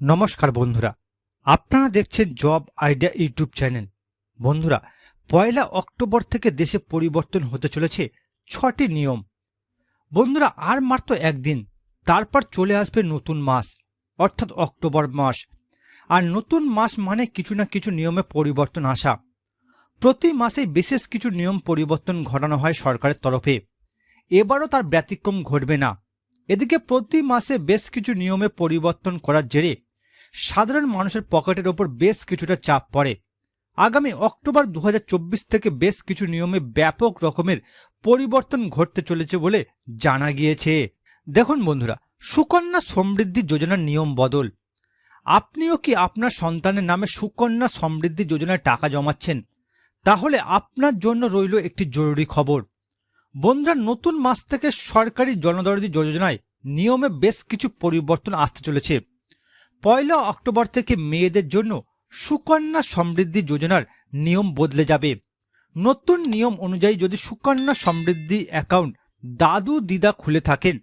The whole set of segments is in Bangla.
নমস্কার বন্ধুরা, আপনারা দেখছেন জব আইডিয়া ইউটিউব চ্যানেল। বন্ধুরা, পয়লা অক্টোবর থেকে দেশে পরিবর্তন হতে চলেছে ছটি নিয়ম। বন্ধুরা, আর মাত্র একদিন, তারপর চলে আসবে নতুন মাস, অর্থাৎ অক্টোবর মাস। আর নতুন মাস মানে কিছু না কিছু নিয়মে পরিবর্তন আসা। প্রতি মাসে বিশেষ কিছু নিয়ম পরিবর্তন ঘটানো হয় সরকারের তরফে। এবারও তার ব্যতিক্রম ঘটবে না। এদিকে প্রতি মাসে বেশ কিছু নিয়মে পরিবর্তন করার জেরে সাধারণ মানুষের পকেটের ওপর বেশ কিছুটা চাপ পড়ে। আগামী অক্টোবর দু হাজার চব্বিশ থেকে বেশ কিছু নিয়মে ব্যাপক রকমের পরিবর্তন ঘটতে চলেছে বলে জানা গিয়েছে। দেখুন বন্ধুরা, সুকন্যা সমৃদ্ধি যোজনার নিয়ম বদল। আপনিও কি আপনার সন্তানের নামে সুকন্যা সমৃদ্ধি যোজনায় টাকা জমাচ্ছেন? তাহলে আপনার জন্য রইল একটি জরুরি খবর। বন্ধুরা, নতুন মাস থেকে সরকারি জনদরদি যোজনায় নিয়মে বেশ কিছু পরিবর্তন আসতে চলেছে। পয়লা অক্টোবর থেকে মেয়েদের জন্য সুকন্যা সমৃদ্ধি যোজনার নিয়ম বদলে যাবে। নতুন নিয়ম অনুযায়ী যদি সুকন্যা সমৃদ্ধি অ্যাকাউন্ট দাদু দিদা খুলে থাকেন,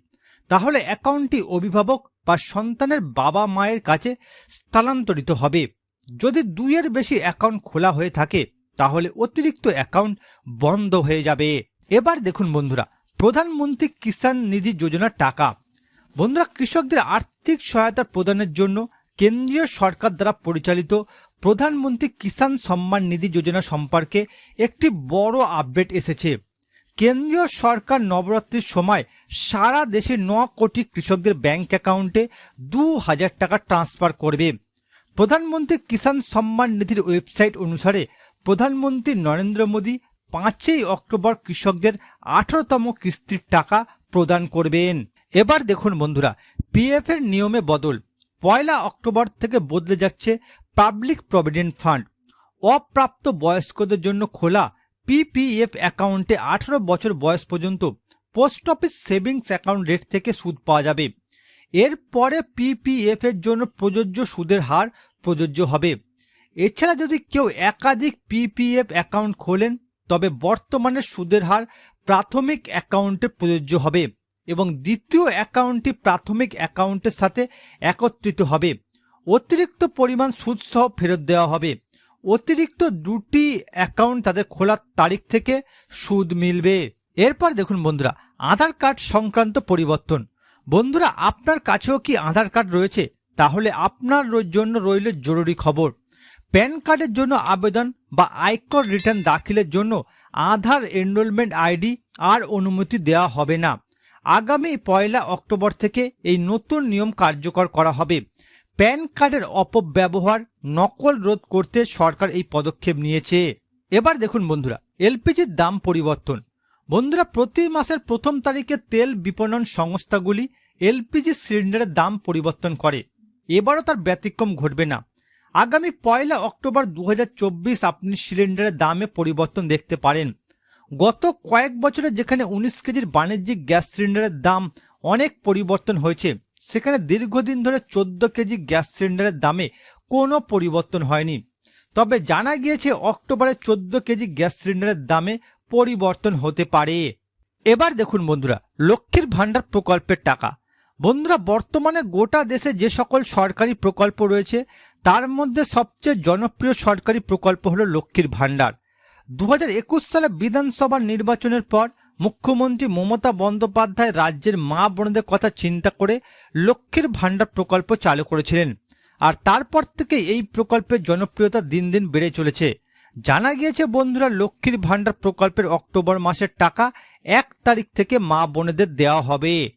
তাহলে অ্যাকাউন্টটি অভিভাবক বা সন্তানের বাবা মায়ের কাছে স্থানান্তরিত হবে। যদি দুইয়ের বেশি অ্যাকাউন্ট খোলা হয়ে থাকে, তাহলে অতিরিক্ত অ্যাকাউন্ট বন্ধ হয়ে যাবে। এবার দেখুন বন্ধুরা, প্রধানমন্ত্রী কিষাণ নিধি যোজনার টাকা। বন্ধুরা, কৃষকদের আর্থিক সহায়তা প্রদানের জন্য কেন্দ্রীয় সরকার দ্বারা পরিচালিত প্রধানমন্ত্রী কিষাণ সম্মান নিধি যোজনা সম্পর্কে একটি বড় আপডেট এসেছে। কেন্দ্রীয় সরকার নবরাত্রির সময় সারা দেশে ন কোটি কৃষকদের ব্যাংক অ্যাকাউন্টে দু হাজার টাকা ট্রান্সফার করবে। প্রধানমন্ত্রী কিষাণ সম্মান নিধির ওয়েবসাইট অনুসারে প্রধানমন্ত্রী নরেন্দ্র মোদী পাঁচই অক্টোবর কৃষকদের আঠারোতম কিস্তির টাকা প্রদান করবেন। এবার দেখুন বন্ধুরা পিএফ এর নিয়মে বদল পয়লা অক্টোবর থেকে বদলে যাচ্ছে পাবলিক প্রভিডেন্ট ফান্ড। অপ্রাপ্ত বয়স্কদের জন্য খোলা পিপিএফ অ্যাকাউন্টে আঠারো বছর বয়স পর্যন্ত post office savings account rate থেকে সুদ পাওয়া যাবে। এরপরে পিপিএফ এর জন্য প্রযোজ্য সুদের হার প্রযোজ্য হবে। এছাড়া যদি কেউ একাধিক পিপিএফ অ্যাকাউন্ট খোলেন, তবে বর্তমানে সুদের হার প্রাথমিক অ্যাকাউন্টে প্রযোজ্য হবে। এবং দ্বিতীয় অ্যাকাউন্টটি প্রাথমিক অ্যাকাউন্টের সাথে একত্রিত হবে। অতিরিক্ত পরিমাণ সুদসহ ফেরত দেওয়া হবে। অতিরিক্ত দুটি অ্যাকাউন্ট তাদের খোলার তারিখ থেকে সুদ মিলবে। এরপর দেখুন বন্ধুরা, আধার কার্ড সংক্রান্ত পরিবর্তন। বন্ধুরা, আপনার কাছেও কি আধার কার্ড রয়েছে? তাহলে আপনার জন্য রইল জরুরি খবর। প্যান কার্ডের জন্য আবেদন বা আয়কর রিটার্ন দাখিলের জন্য আধার এনরোলমেন্ট আইডি আর অনুমতি দেওয়া হবে না। আগামী পয়লা অক্টোবর থেকে এই নতুন নিয়ম কার্যকর করা হবে। প্যান কার্ডের অপব্যবহার নকল রোধ করতে সরকার এই পদক্ষেপ নিয়েছে। এবার দেখুন বন্ধুরা, এলপিজির দাম পরিবর্তন। বন্ধুরা, প্রতি মাসের প্রথম তারিখে তেল বিপণন সংস্থাগুলি এলপিজি সিলিন্ডারের দাম পরিবর্তন করে। এবারও তার ব্যতিক্রম ঘটবে না। আগামী পয়লা অক্টোবর দু হাজার চব্বিশ আপনি সিলিন্ডারের দামে পরিবর্তন দেখতে পারেন। গত কয়েক বছরে যেখানে উনিশ কেজির বাণিজ্যিক গ্যাস সিলিন্ডারের দাম অনেক পরিবর্তন হয়েছে, সেখানে দীর্ঘদিন ধরে চোদ্দ কেজি গ্যাস সিলিন্ডারের দামে কোনো পরিবর্তন হয়নি। তবে জানা গিয়েছে অক্টোবরে চোদ্দ কেজি গ্যাস সিলিন্ডারের দামে পরিবর্তন হতে পারে। এবার দেখুন বন্ধুরা, লক্ষ্মীর ভাণ্ডার প্রকল্পের টাকা। বন্ধুরা, বর্তমানে গোটা দেশে যে সকল সরকারি প্রকল্প রয়েছে, তার মধ্যে সবচেয়ে জনপ্রিয় সরকারি প্রকল্প হলো লক্ষ্মীর ভাণ্ডার। দু হাজার একুশ সালে বিধানসভা নির্বাচনের পর মুখ্যমন্ত্রী মমতা বন্দ্যোপাধ্যায় রাজ্যের মা বোনদের কথা চিন্তা করে লক্ষ্মীর ভাণ্ডার প্রকল্প চালু করেছিলেন। আর তারপর থেকে এই প্রকল্পের জনপ্রিয়তা দিন দিন বেড়ে চলেছে। জানা গিয়েছে, বন্ধুরা, লক্ষ্মীর ভাণ্ডার প্রকল্পের অক্টোবর মাসের টাকা এক তারিখ থেকে মা বোনেদের দেওয়া হবে।